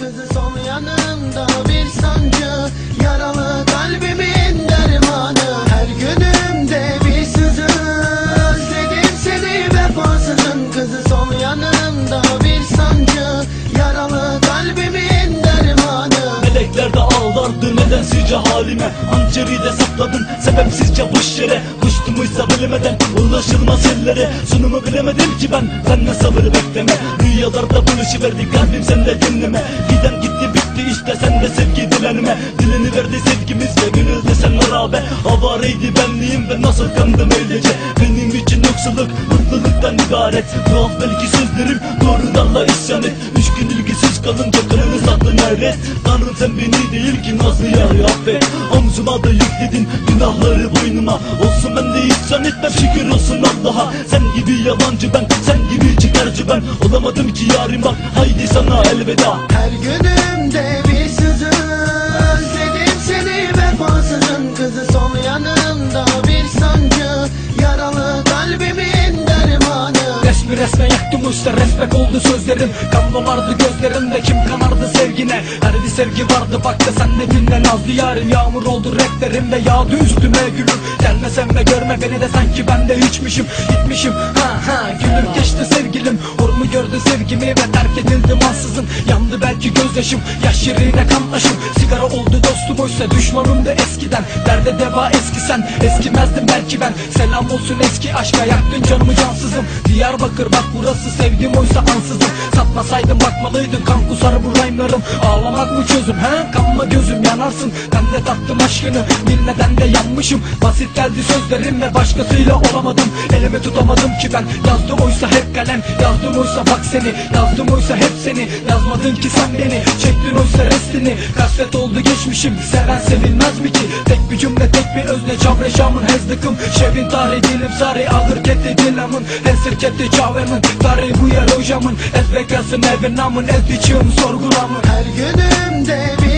kızı sol yanımda bir sancı. Yaralı kalbimin dermanı. Her günümde bir sızı Özledim seni vefasızın kızı sol yanımda bir sancı. Yaralı kalbimin dermanı. Melekler de ağlardı nedensizce halime. Hançeri de sapladın sebepsizce boş yere Kuştumuysa bilemeden ulaşılmaz ellere. Sunumu bilemedim ki ben. Senden sabır bekleme. Rüyalarda buluşuverdi kalbim sende dinleme. Giden gitti bitti işte sen de sevgi dilenme. Dilini verdi sevgimiz ve gönülde sen harabe Avareydi benliğim ve nasıl kandım öylece. Benim için yoksulluk mutluluktan ibaret Tuhaf belki sözlerim doğrudanla isyan et Üç gün ilgisiz kalınca kırılır sattın hayret Tanrım sen beni değil ki nazlı yarı affet. Omzuma da yükledin günahları boynuma. Olsun ben de isyan etmem şükür olsun Allah'a. Sen gibi yalancı ben sen gibi çıkarcı ben. Olamadım ki yarim bak haydi sana elveda. Her günümde bir dermanı Resmi resme yaktım usta respek oldu sözlerim. Kan dolardı gözlerimde kim kanardı sevgine? Her bir sevgi vardı bak da sen de dinle. Nazlı yarim Yağmur oldu renklerim ve yağdı üstüme gülüm. Gelmesem de görme beni de sanki ben de hiçmişim Gitmişim. Ha ha gülüm geçti sevgilim. Urumu gördü sevgimi? Ve gözyaşım yaş yerine kanlaşım Sigara oldu dostum oysa düşmanım da eskiden. Derde deva eski sen eskimezdim belki ben. Selam olsun eski aşka yaktın canımı cansızım. Diyarbakır bak burası sevdim oysa ansızım. Satmasaydım bakmalıydın kan kusar bu rhyme'larım. Ağlamak mı çözüm he? Kanma gözüm yanarsın. Ben de tattım aşkını bilmeden de yanmışım. Basit geldi sözlerim ve başkasıyla olamadım. Elimi tutamadım ki ben. Yazdım oysa hep kalem Yazdım oysa bak seni. Yazdım oysa hep seni. Yazmadın ki sen beni çektin oysa restini Kasvet oldu geçmişim. Seven sevilmez mi ki? Tek bir cümle tek bir özne çavreşamın hezdıkım Şevin tarihi dilim sarı ağır keti dilamın. Her sirketi çavemin Tarihi bu yer hocamın. Ez bekasın evin namın Ez biçim sorgulamın. Her günümde bir